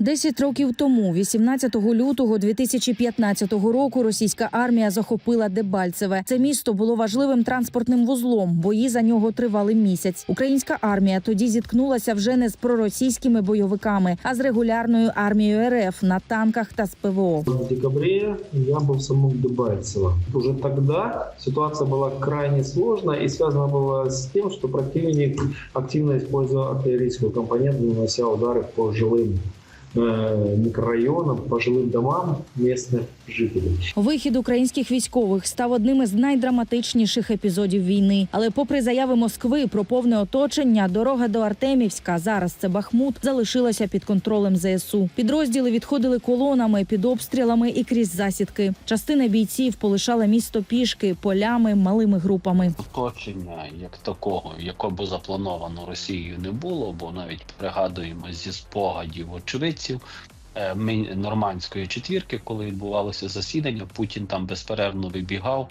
Десять років тому, 18 лютого 2015 року, російська армія захопила Дебальцеве. Це місто було важливим транспортним вузлом. Бої за нього тривали місяць. Українська армія тоді зіткнулася вже не з проросійськими бойовиками, а з регулярною армією РФ на танках та з ПВО. В декабре я был в самом Дебальцево. Уже тогда ситуация была крайне сложная и связана была с тем, что противник активно использовал артиллерийскую компоненту, нанося удары по жилым э, микрорайонам, по жилым домам местных жителей. Вихід українських військових став одним із найдраматичніших епізодів війни. Але, попри заяви Москви про повне оточення, дорога до Артемівська, зараз це Бахмут, залишилася під контролем ЗСУ. Підрозділи відходили колонами під обстрілами і крізь засідки. Частина бійців полишала місто пішки, полями, малими групами. Оточення як такого, яке би заплановано Росією не було, бо навіть пригадуємо зі спогадів очевидців е, нормандської четвірки, коли відбувалося засідання, Путін там безперервно вибігав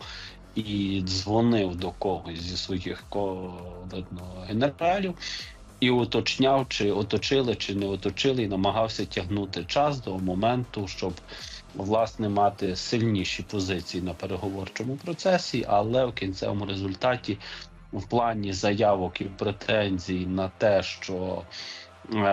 і дзвонив до когось зі своїх видно, генералів. І уточняв, чи оточили, чи не оточили, і намагався тягнути час до моменту, щоб власне мати сильніші позиції на переговорчому процесі, але в кінцевому результаті в плані заявок і претензій на те, що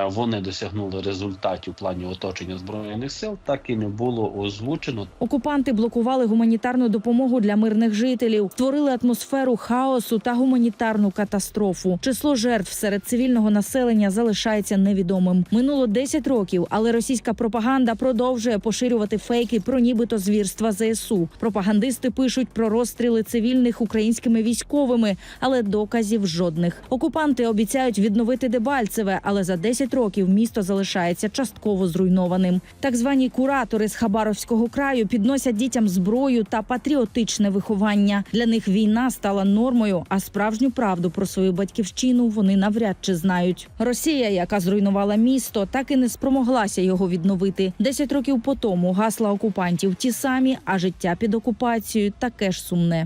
вони досягнули результатів в плані оточення збройних сил, так і не було озвучено. Окупанти блокували гуманітарну допомогу для мирних жителів, створили атмосферу хаосу та гуманітарну катастрофу. Число жертв серед цивільного населення залишається невідомим. Минуло 10 років, але російська пропаганда продовжує поширювати фейки про нібито звірства ЗСУ. Пропагандисти пишуть про розстріли цивільних українськими військовими, але доказів жодних. Окупанти обіцяють відновити Дебальцеве, але за 10 років місто залишається частково зруйнованим. Так звані куратори з Хабаровського краю підносять дітям зброю та патріотичне виховання. Для них війна стала нормою, а справжню правду про свою батьківщину вони навряд чи знають. Росія, яка зруйнувала місто, так і не спромоглася його відновити. Десять років по тому гасла окупантів ті самі, а життя під окупацією таке ж сумне.